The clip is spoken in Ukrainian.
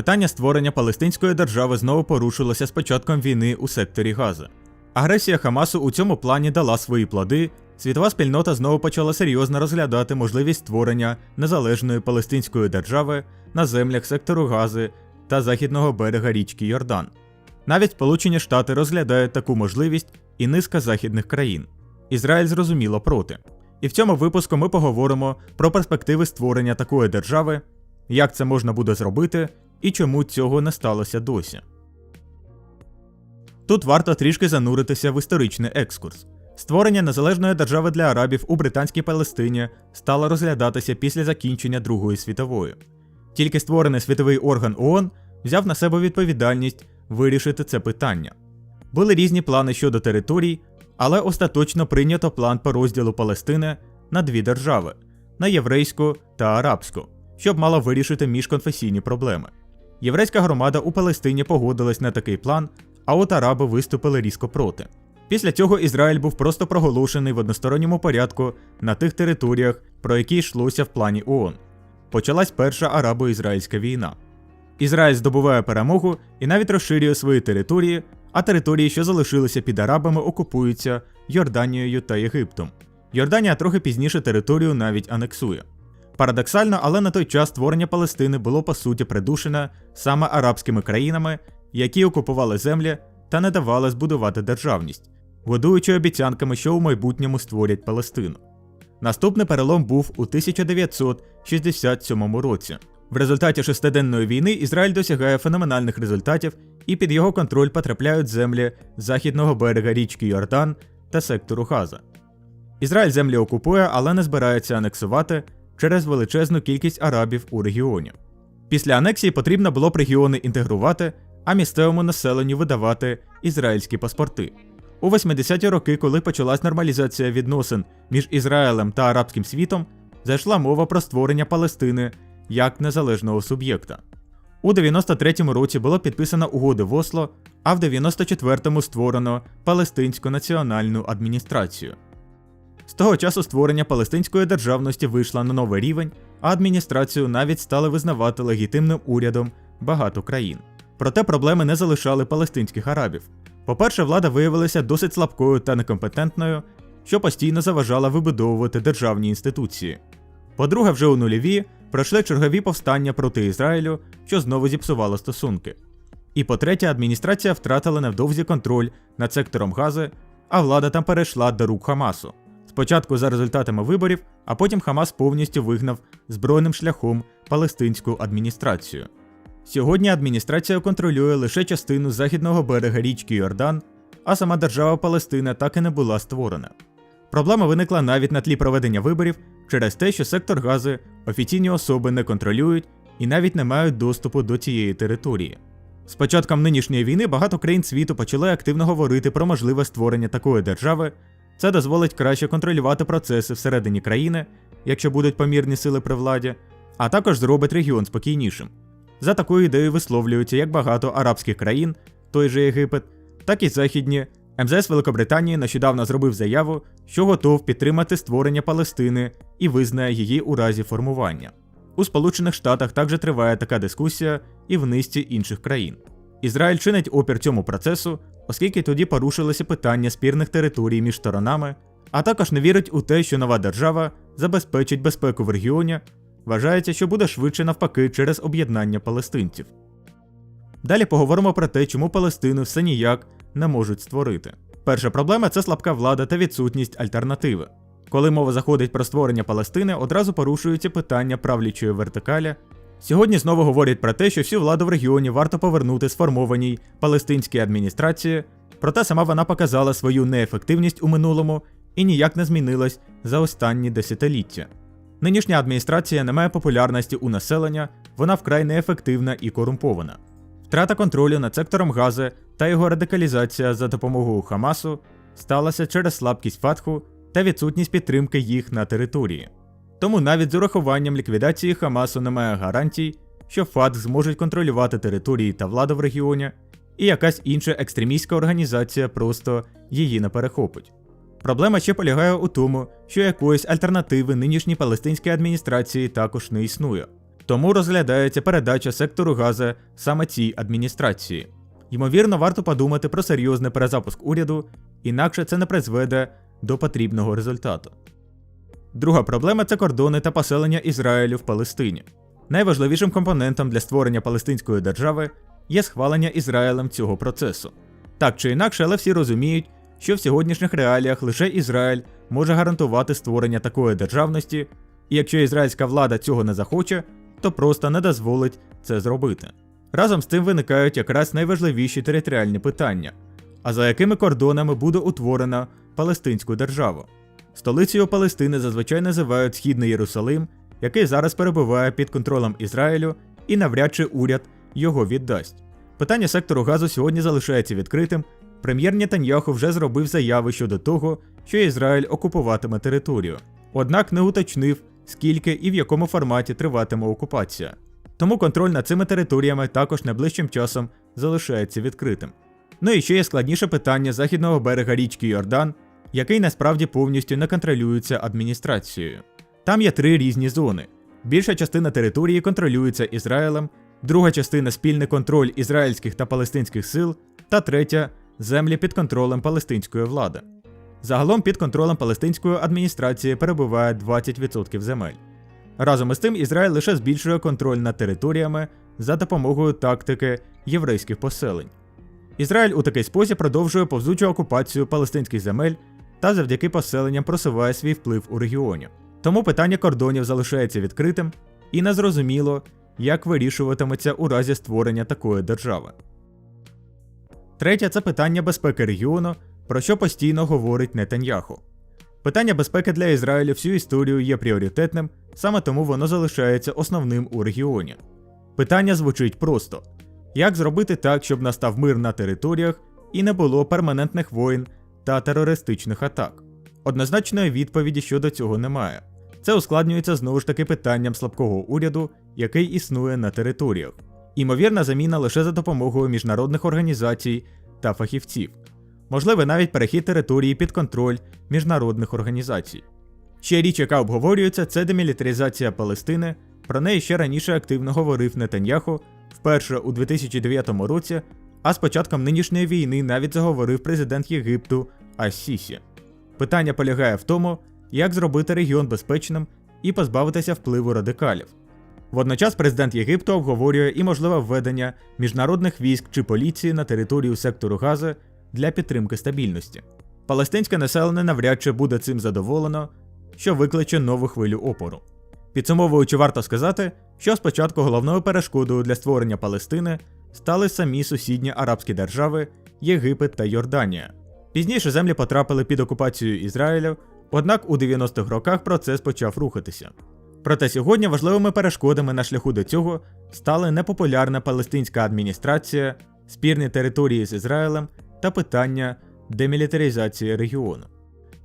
Питання створення Палестинської держави знову порушилося з початком війни у секторі Гази. Агресія Хамасу у цьому плані дала свої плоди. Світова спільнота знову почала серйозно розглядати можливість створення незалежної палестинської держави на землях сектору Гази та західного берега річки Йордан. Навіть Сполучені Штати розглядають таку можливість і низка західних країн. Ізраїль зрозуміло проти. І в цьому випуску ми поговоримо про перспективи створення такої держави, як це можна буде зробити і чому цього не сталося досі. Тут варто трішки зануритися в історичний екскурс. Створення незалежної держави для арабів у британській Палестині стало розглядатися після закінчення Другої світової. Тільки створений світовий орган ООН взяв на себе відповідальність вирішити це питання. Були різні плани щодо територій, але остаточно прийнято план по розділу Палестини на дві держави на єврейську та арабську, щоб мало вирішити міжконфесійні проблеми. Єврейська громада у Палестині погодилась на такий план, а от араби виступили різко проти. Після цього Ізраїль був просто проголошений в односторонньому порядку на тих територіях, про які йшлося в плані ООН. Почалась перша арабо-ізраїльська війна. Ізраїль здобуває перемогу і навіть розширює свої території, а території, що залишилися під арабами, окупуються Йорданією та Єгиптом. Йорданія трохи пізніше територію навіть анексує. Парадоксально, але на той час створення Палестини було по суті придушене саме арабськими країнами, які окупували землі та не давали збудувати державність, годуючи обіцянками, що у майбутньому створять Палестину. Наступний перелом був у 1967 році. В результаті шестиденної війни Ізраїль досягає феноменальних результатів і під його контроль потрапляють землі західного берега річки Йордан та сектору Газа. Ізраїль землі окупує, але не збирається анексувати через величезну кількість арабів у регіоні. Після анексії потрібно було б регіони інтегрувати, а місцевому населенню видавати ізраїльські паспорти. У 80-ті роки, коли почалась нормалізація відносин між Ізраїлем та арабським світом, зайшла мова про створення Палестини як незалежного суб'єкта. У 93-му році було підписано угоди в Осло, а в 94-му створено Палестинську національну адміністрацію. З того часу створення палестинської державності вийшло на новий рівень, а адміністрацію навіть стали визнавати легітимним урядом багато країн. Проте проблеми не залишали палестинських арабів. По-перше, влада виявилася досить слабкою та некомпетентною, що постійно заважала вибудовувати державні інституції. По-друге, вже у нульові пройшли чергові повстання проти Ізраїлю, що знову зіпсувало стосунки. І по-третє, адміністрація втратила невдовзі контроль над сектором Гази, а влада там перейшла до рук Хамасу. Спочатку за результатами виборів, а потім Хамас повністю вигнав збройним шляхом палестинську адміністрацію. Сьогодні адміністрація контролює лише частину західного берега річки Йордан, а сама держава Палестина так і не була створена. Проблема виникла навіть на тлі проведення виборів через те, що сектор Гази офіційні особи не контролюють і навіть не мають доступу до цієї території. З початком нинішньої війни багато країн світу почали активно говорити про можливе створення такої держави. Це дозволить краще контролювати процеси всередині країни, якщо будуть помірні сили при владі, а також зробить регіон спокійнішим. За такою ідеєю висловлюються як багато арабських країн, той же Єгипет, так і західні. МЗС Великобританії нещодавно зробив заяву, що готов підтримати створення Палестини і визнає її у разі формування. У Сполучених Штатах також триває така дискусія і в низці інших країн. Ізраїль чинить опір цьому процесу, оскільки тоді порушилися питання спірних територій між сторонами, а також не вірить у те, що нова держава забезпечить безпеку в регіоні, вважається, що буде швидше навпаки через об'єднання палестинців. Далі поговоримо про те, чому Палестину все ніяк не можуть створити. Перша проблема це слабка влада та відсутність альтернативи. Коли мова заходить про створення Палестини, одразу порушуються питання правлячої вертикалі. Сьогодні знову говорять про те, що всю владу в регіоні варто повернути сформованій палестинській адміністрації, проте сама вона показала свою неефективність у минулому і ніяк не змінилась за останні десятиліття. Нинішня адміністрація не має популярності у населення, вона вкрай неефективна і корумпована. Втрата контролю над сектором Гази та його радикалізація за допомогою Хамасу сталася через слабкість Фатху та відсутність підтримки їх на території. Тому навіть з урахуванням ліквідації Хамасу немає гарантій, що ФАТ зможуть контролювати території та владу в регіоні, і якась інша екстремістська організація просто її не перехопить. Проблема ще полягає у тому, що якоїсь альтернативи нинішній палестинській адміністрації також не існує. Тому розглядається передача сектору Газа саме цій адміністрації. Ймовірно, варто подумати про серйозний перезапуск уряду, інакше це не призведе до потрібного результату. Друга проблема це кордони та поселення Ізраїлю в Палестині. Найважливішим компонентом для створення Палестинської держави є схвалення Ізраїлем цього процесу. Так чи інакше, але всі розуміють, що в сьогоднішніх реаліях лише Ізраїль може гарантувати створення такої державності, і якщо ізраїльська влада цього не захоче, то просто не дозволить це зробити. Разом з тим виникають якраз найважливіші територіальні питання: а за якими кордонами буде утворена Палестинську державу? Столицею Палестини зазвичай називають Східний Єрусалим, який зараз перебуває під контролем Ізраїлю, і навряд чи уряд його віддасть. Питання сектору газу сьогодні залишається відкритим. Прем'єр Нетаньяху вже зробив заяви щодо того, що Ізраїль окупуватиме територію, однак не уточнив, скільки і в якому форматі триватиме окупація. Тому контроль над цими територіями також найближчим часом залишається відкритим. Ну і ще є складніше питання західного берега річки Йордан, який насправді повністю не контролюється адміністрацією. Там є три різні зони. Більша частина території контролюється Ізраїлем, друга частина спільний контроль ізраїльських та палестинських сил, та третя землі під контролем палестинської влади. Загалом під контролем палестинської адміністрації перебуває 20% земель. Разом із тим, Ізраїль лише збільшує контроль над територіями за допомогою тактики єврейських поселень. Ізраїль у такий спосіб продовжує повзучу окупацію палестинських земель та завдяки поселенням просуває свій вплив у регіоні. Тому питання кордонів залишається відкритим і незрозуміло, як вирішуватиметься у разі створення такої держави. Третє це питання безпеки регіону, про що постійно говорить Нетаньяху. Питання безпеки для Ізраїлю всю історію є пріоритетним, саме тому воно залишається основним у регіоні. Питання звучить просто: як зробити так, щоб настав мир на територіях і не було перманентних воїн та терористичних атак? Однозначної відповіді щодо цього немає. Це ускладнюється знову ж таки питанням слабкого уряду, який існує на територіях. Імовірна заміна лише за допомогою міжнародних організацій та фахівців. Можливий навіть перехід території під контроль міжнародних організацій. Ще річ, яка обговорюється, це демілітаризація Палестини. Про неї ще раніше активно говорив Нетаньяху, вперше у 2009 році, а з початком нинішньої війни навіть заговорив президент Єгипту Ас-Сісі. Питання полягає в тому, як зробити регіон безпечним і позбавитися впливу радикалів. Водночас президент Єгипту обговорює і можливе введення міжнародних військ чи поліції на територію сектору Гази для підтримки стабільності. Палестинське населення навряд чи буде цим задоволено, що викличе нову хвилю опору. Підсумовуючи, варто сказати, що спочатку головною перешкодою для створення Палестини стали самі сусідні арабські держави Єгипет та Йорданія. Пізніше землі потрапили під окупацію Ізраїлю, однак у 90-х роках процес почав рухатися. Проте сьогодні важливими перешкодами на шляху до цього стали непопулярна палестинська адміністрація, спірні території з Ізраїлем та питання демілітаризації регіону.